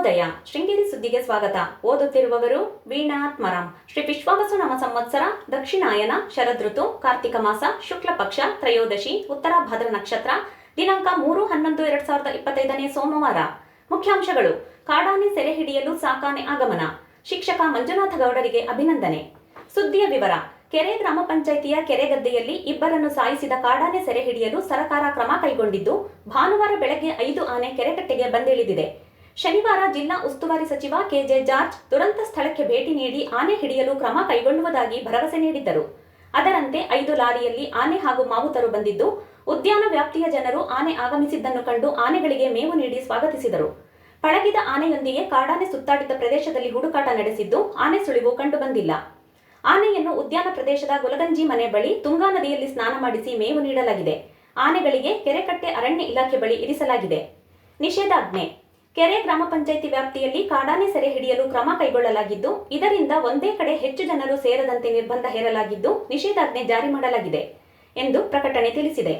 ಶುಭೋದಯ ಶೃಂಗೇರಿ ಸುದ್ದಿಗೆ ಸ್ವಾಗತ. ಓದುತ್ತಿರುವವರು ವೀಣಾತ್ಮರಾಮ್ ಶ್ರೀ ವಿಶ್ವಾವಸು ನಮ ಸಂವತ್ಸರ, ದಕ್ಷಿಣಾಯನ, ಶರದೃತು, ಕಾರ್ತಿಕ ಮಾಸ ಶುಕ್ಲ ಪಕ್ಷ ತ್ರಯೋದಶಿ, ಉತ್ತರ ಭಾದ್ರ ನಕ್ಷತ್ರ, ದಿನಾಂಕ ಮೂರು, ಹನ್ನೊಂದು, ಎರಡ್ ಸಾವಿರದ ಇಪ್ಪತ್ತೈದನೇ ಸೋಮವಾರ. ಮುಖ್ಯಾಂಶಗಳು. ಕಾಡಾನೆ ಸೆರೆ ಹಿಡಿಯಲು ಸಾಕಾನೆ ಆಗಮನ. ಶಿಕ್ಷಕ ಮಂಜುನಾಥ ಗೌಡರಿಗೆ ಅಭಿನಂದನೆ. ಸುದ್ದಿಯ ವಿವರ. ಕೆರೆ ಗ್ರಾಮ ಪಂಚಾಯಿತಿಯ ಕೆರೆಗದ್ದೆಯಲ್ಲಿ ಇಬ್ಬರನ್ನು ಸಾಯಿಸಿದ ಕಾಡಾನೆ ಸೆರೆ ಹಿಡಿಯಲು ಸರ್ಕಾರ ಕ್ರಮ ಕೈಗೊಂಡಿದ್ದು, ಭಾನುವಾರ ಬೆಳಗ್ಗೆ ಐದು ಆನೆ ಕೆರೆಕಟ್ಟೆಗೆ ಬಂದಿಳಿದಿದೆ. ಶನಿವಾರ ಜಿಲ್ಲಾ ಉಸ್ತುವಾರಿ ಸಚಿವ ಕೆಜೆ ಜಾರ್ಜ್ ದುರಂತ ಸ್ಥಳಕ್ಕೆ ಭೇಟಿ ನೀಡಿ ಆನೆ ಹಿಡಿಯಲು ಕ್ರಮ ಕೈಗೊಳ್ಳುವುದಾಗಿ ಭರವಸೆ ನೀಡಿದ್ದರು. ಅದರಂತೆ ಐದು ಲಾರಿಯಲ್ಲಿ ಆನೆ ಹಾಗೂ ಮಾವುತರು ಬಂದಿದ್ದು, ಉದ್ಯಾನ ವ್ಯಾಪ್ತಿಯ ಜನರು ಆನೆ ಆಗಮಿಸಿದ್ದನ್ನು ಕಂಡು ಆನೆಗಳಿಗೆ ಮೇವು ನೀಡಿ ಸ್ವಾಗತಿಸಿದರು. ಪಳಗಿದ ಆನೆಯೊಂದಿಗೆ ಕಾಡಾನೆ ಸುತ್ತಾಡಿದ ಪ್ರದೇಶದಲ್ಲಿ ಹುಡುಕಾಟ ನಡೆಸಿದ್ದು, ಆನೆ ಸುಳಿವು ಕಂಡುಬಂದಿಲ್ಲ ಆನೆಯನ್ನು ಉದ್ಯಾನ ಪ್ರದೇಶದ ಗುಲಗಂಜಿ ಮನೆ ಬಳಿ ತುಂಗಾ ನದಿಯಲ್ಲಿ ಸ್ನಾನ ಮಾಡಿಸಿ ಮೇವು ನೀಡಲಾಗಿದೆ. ಆನೆಗಳಿಗೆ ಕೆರೆಕಟ್ಟೆ ಅರಣ್ಯ ಇಲಾಖೆ ಬಳಿ ಇರಿಸಲಾಗಿದೆ. ನಿಷೇಧಾಜ್ಞೆ. ಕೆರೆ ಗ್ರಾಮ ಪಂಚಾಯಿತಿ ವ್ಯಾಪ್ತಿಯಲ್ಲಿ ಕಾಡಾನೆ ಸೆರೆ ಹಿಡಿಯಲು ಕ್ರಮ ಕೈಗೊಳ್ಳಲಾಗಿದ್ದು, ಇದರಿಂದ ಒಂದೇ ಕಡೆ ಹೆಚ್ಚು ಜನರು ಸೇರದಂತೆ ನಿರ್ಬಂಧ ಹೇರಲಾಗಿದ್ದು, ನಿಷೇಧಾಜ್ಞೆ ಜಾರಿ ಮಾಡಲಾಗಿದೆ ಎಂದು ಪ್ರಕಟಣೆ ತಿಳಿಸಿದೆ.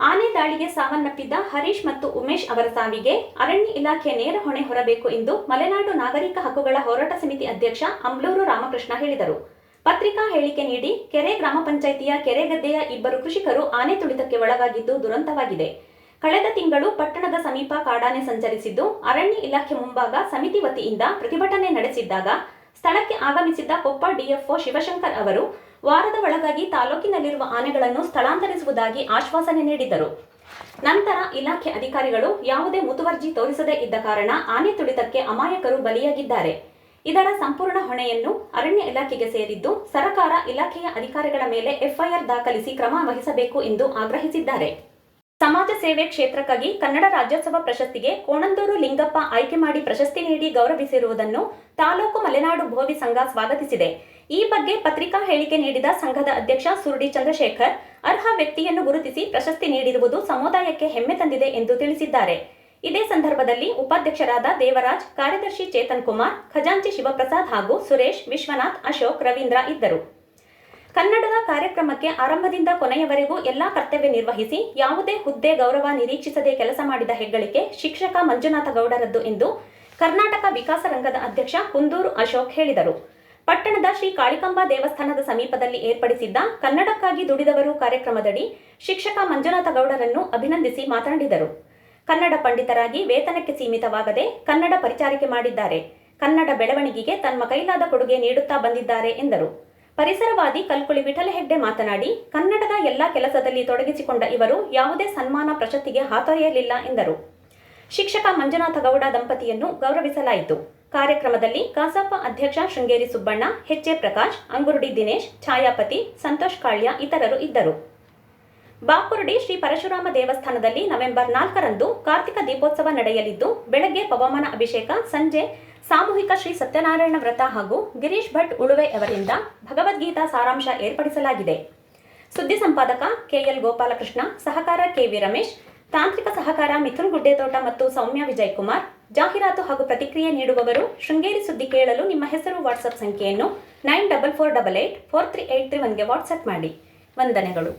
ಆನೆ ದಾಳಿಗೆ ಸಾವನ್ನಪ್ಪಿದ್ದ ಹರೀಶ್ ಮತ್ತು ಉಮೇಶ್ ಅವರ ಸಾವಿಗೆ ಅರಣ್ಯ ಇಲಾಖೆ ನೇರ ಹೊಣೆ ಹೊರಬೇಕು ಎಂದು ಮಲೆನಾಡು ನಾಗರಿಕ ಹಕ್ಕುಗಳ ಹೋರಾಟ ಸಮಿತಿ ಅಧ್ಯಕ್ಷ ಅಂಬ್ಲೂರು ರಾಮಕೃಷ್ಣ ಹೇಳಿದರು. ಪತ್ರಿಕಾ ಹೇಳಿಕೆ ನೀಡಿ, ಕೆರೆ ಗ್ರಾಮ ಪಂಚಾಯಿತಿಯ ಕೆರೆಗದ್ದೆಯ ಇಬ್ಬರು ಕೃಷಿಕರು ಆನೆ ತುಳಿತಕ್ಕೆ ಒಳಗಾಗಿದ್ದು ದುರಂತವಾಗಿದೆ. ಕಳೆದ ತಿಂಗಳು ಪಟ್ಟಣದ ಸಮೀಪ ಕಾಡಾನೆ ಸಂಚರಿಸಿದ್ದು, ಅರಣ್ಯ ಇಲಾಖೆ ಮುಂಭಾಗ ಸಮಿತಿ ವತಿಯಿಂದ ಪ್ರತಿಭಟನೆ ನಡೆಸಿದ್ದಾಗ ಸ್ಥಳಕ್ಕೆ ಆಗಮಿಸಿದ್ದ ಕೊಪ್ಪ ಡಿಎಫ್ಒ ಶಿವಶಂಕರ್ ಅವರು ವಾರದ ಒಳಗಾಗಿ ತಾಲೂಕಿನಲ್ಲಿರುವ ಆನೆಗಳನ್ನು ಸ್ಥಳಾಂತರಿಸುವುದಾಗಿ ಆಶ್ವಾಸನೆ ನೀಡಿದರು. ನಂತರ ಇಲಾಖೆ ಅಧಿಕಾರಿಗಳು ಯಾವುದೇ ಮುತುವರ್ಜಿ ತೋರಿಸದೇ ಇದ್ದ ಕಾರಣ ಆನೆ ತುಳಿತಕ್ಕೆ ಅಮಾಯಕರು ಬಲಿಯಾಗಿದ್ದಾರೆ. ಇದರ ಸಂಪೂರ್ಣ ಹೊಣೆಯನ್ನು ಅರಣ್ಯ ಇಲಾಖೆಗೆ ಸೇರಿದ್ದು, ಸರಕಾರ ಇಲಾಖೆಯ ಅಧಿಕಾರಿಗಳ ಮೇಲೆ ಎಫ್ಐಆರ್ ದಾಖಲಿಸಿ ಕ್ರಮ ವಹಿಸಬೇಕು ಎಂದು ಆಗ್ರಹಿಸಿದ್ದಾರೆ. ಸಮಾಜ ಸೇವೆ ಕ್ಷೇತ್ರಕ್ಕಾಗಿ ಕನ್ನಡ ರಾಜ್ಯೋತ್ಸವ ಪ್ರಶಸ್ತಿಗೆ ಕೋಣಂದೂರು ಲಿಂಗಪ್ಪ ಆಯ್ಕೆ ಮಾಡಿ ಪ್ರಶಸ್ತಿ ನೀಡಿ ಗೌರವಿಸಿರುವುದನ್ನು ತಾಲೂಕು ಮಲೆನಾಡು ಭೋವಿ ಸಂಘ ಸ್ವಾಗತಿಸಿದೆ. ಈ ಬಗ್ಗೆ ಪತ್ರಿಕಾ ಹೇಳಿಕೆ ನೀಡಿದ ಸಂಘದ ಅಧ್ಯಕ್ಷ ಸುರುಡಿ ಚಂದ್ರಶೇಖರ್, ಅರ್ಹ ವ್ಯಕ್ತಿಯನ್ನು ಗುರುತಿಸಿ ಪ್ರಶಸ್ತಿ ನೀಡಿರುವುದು ಸಮುದಾಯಕ್ಕೆ ಹೆಮ್ಮೆ ತಂದಿದೆ ಎಂದು ತಿಳಿಸಿದ್ದಾರೆ. ಇದೇ ಸಂದರ್ಭದಲ್ಲಿ ಉಪಾಧ್ಯಕ್ಷರಾದ ದೇವರಾಜ್, ಕಾರ್ಯದರ್ಶಿ ಚೇತನ್ ಕುಮಾರ್, ಖಜಾಂಚಿ ಶಿವಪ್ರಸಾದ್ ಹಾಗೂ ಸುರೇಶ್, ವಿಶ್ವನಾಥ್, ಅಶೋಕ್, ರವೀಂದ್ರ ಇದ್ದರು. ಕನ್ನಡದ ಕಾರ್ಯಕ್ರಮಕ್ಕೆ ಆರಂಭದಿಂದ ಕೊನೆಯವರೆಗೂ ಎಲ್ಲಾ ಕರ್ತವ್ಯ ನಿರ್ವಹಿಸಿ ಯಾವುದೇ ಹುದ್ದೆ ಗೌರವ ನಿರೀಕ್ಷಿಸದೆ ಕೆಲಸ ಮಾಡಿದ ಹೆಗ್ಗಳಿಕೆ ಶಿಕ್ಷಕ ಮಂಜುನಾಥ ಗೌಡರದ್ದು ಎಂದು ಕರ್ನಾಟಕ ವಿಕಾಸ ರಂಗದ ಅಧ್ಯಕ್ಷ ಕುಂದೂರು ಅಶೋಕ್ ಹೇಳಿದರು. ಪಟ್ಟಣದ ಶ್ರೀ ಕಾಳಿಕಾಂಬಾ ದೇವಸ್ಥಾನದ ಸಮೀಪದಲ್ಲಿ ಏರ್ಪಡಿಸಿದ್ದ ಕನ್ನಡಕ್ಕಾಗಿ ದುಡಿದವರು ಕಾರ್ಯಕ್ರಮದಡಿ ಶಿಕ್ಷಕ ಮಂಜುನಾಥ ಗೌಡರನ್ನು ಅಭಿನಂದಿಸಿ ಮಾತನಾಡಿದರು. ಕನ್ನಡ ಪಂಡಿತರಾಗಿ ವೇತನಕ್ಕೆ ಸೀಮಿತವಾಗದೆ ಕನ್ನಡ ಪರಿಚಾರಿಕೆ ಮಾಡಿದ್ದಾರೆ. ಕನ್ನಡ ಬೆಳವಣಿಗೆಗೆ ತಮ್ಮ ಕೈಲಾದ ಕೊಡುಗೆ ನೀಡುತ್ತಾ ಬಂದಿದ್ದಾರೆ ಎಂದರು. ಪರಿಸರವಾದಿ ಕಲ್ಕುಳಿ ವಿಠಲ ಹೆಗ್ಡೆ ಮಾತನಾಡಿ, ಕನ್ನಡದ ಎಲ್ಲ ಕೆಲಸದಲ್ಲಿ ತೊಡಗಿಸಿಕೊಂಡ ಇವರು ಯಾವುದೇ ಸನ್ಮಾನ ಪ್ರಶಸ್ತಿಗೆ ಹಾತೊರೆಯಲಿಲ್ಲ ಎಂದರು. ಶಿಕ್ಷಕ ಮಂಜುನಾಥ ಗೌಡ ದಂಪತಿಯನ್ನು ಗೌರವಿಸಲಾಯಿತು. ಕಾರ್ಯಕ್ರಮದಲ್ಲಿ ಕಸಾಪ ಅಧ್ಯಕ್ಷ ಶೃಂಗೇರಿ ಸುಬ್ಬಣ್ಣ ಹೆಚ್ಚೆ ಪ್ರಕಾಶ್, ಅಂಗುರುಡಿ ದಿನೇಶ್, ಛಾಯಾಪತಿ, ಸಂತೋಷ್ ಕಾಳ್ಯ ಇತರರು ಇದ್ದರು. ಬಾಪುರುಡಿ ಶ್ರೀ ಪರಶುರಾಮ ದೇವಸ್ಥಾನದಲ್ಲಿ ನವೆಂಬರ್ ನಾಲ್ಕರಂದು ಕಾರ್ತಿಕ ದೀಪೋತ್ಸವ ನಡೆಯಲಿದ್ದು, ಬೆಳಗ್ಗೆ ಪವಮಾನ ಅಭಿಷೇಕ, ಸಂಜೆ ಸಾಮೂಹಿಕ ಶ್ರೀ ಸತ್ಯನಾರಾಯಣ ವ್ರತ ಹಾಗೂ ಗಿರೀಶ್ ಭಟ್ ಉಳುವೆ ಅವರಿಂದ ಭಗವದ್ಗೀತಾ ಸಾರಾಂಶ ಏರ್ಪಡಿಸಲಾಗಿದೆ. ಸುದ್ದಿ ಸಂಪಾದಕ ಕೆಎಲ್ ಗೋಪಾಲಕೃಷ್ಣ, ಸಹಕಾರ ಕೆವಿ ರಮೇಶ್, ತಾಂತ್ರಿಕ ಸಹಕಾರ ಮಿಥುನ್ ಗುಡ್ಡೆತೋಟ ಮತ್ತು ಸೌಮ್ಯ ವಿಜಯ್ ಕುಮಾರ್ ಜಾಹೀರಾತು ಹಾಗೂ ಪ್ರತಿಕ್ರಿಯೆ ನೀಡುವವರು ಶೃಂಗೇರಿ ಸುದ್ದಿ ಕೇಳಲು ನಿಮ್ಮ ಹೆಸರು ವಾಟ್ಸಪ್ ಸಂಖ್ಯೆಯನ್ನು nine double four double eight four three eight three ಒನ್ಗೆ WhatsApp ಮಾಡಿ. ವಂದನೆಗಳು.